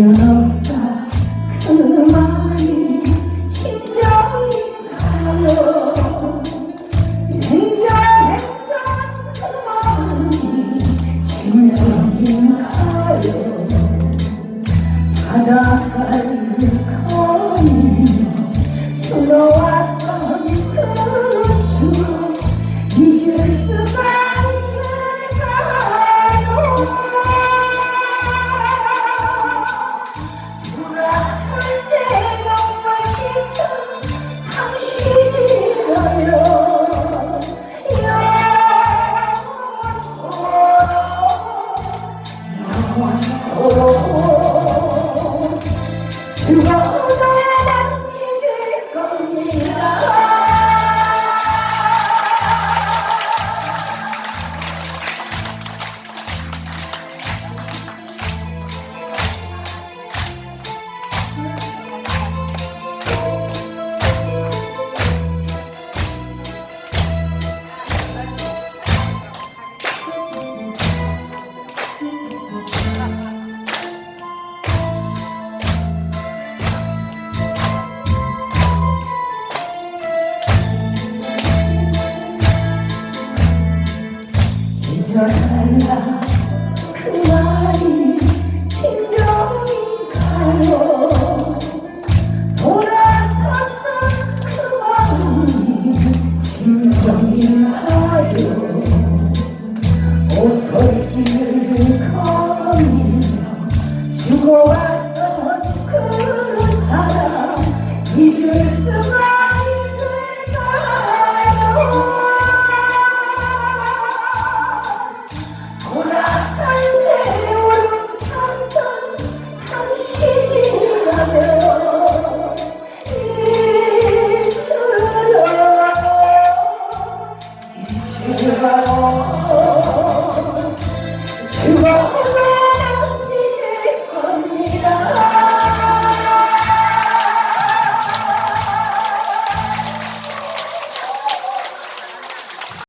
열었다. 그 말이 진정인가요. 냉정했던 그 말이 진정인가요. 바닷가에 我 달라 그 말이 진정인가요? You.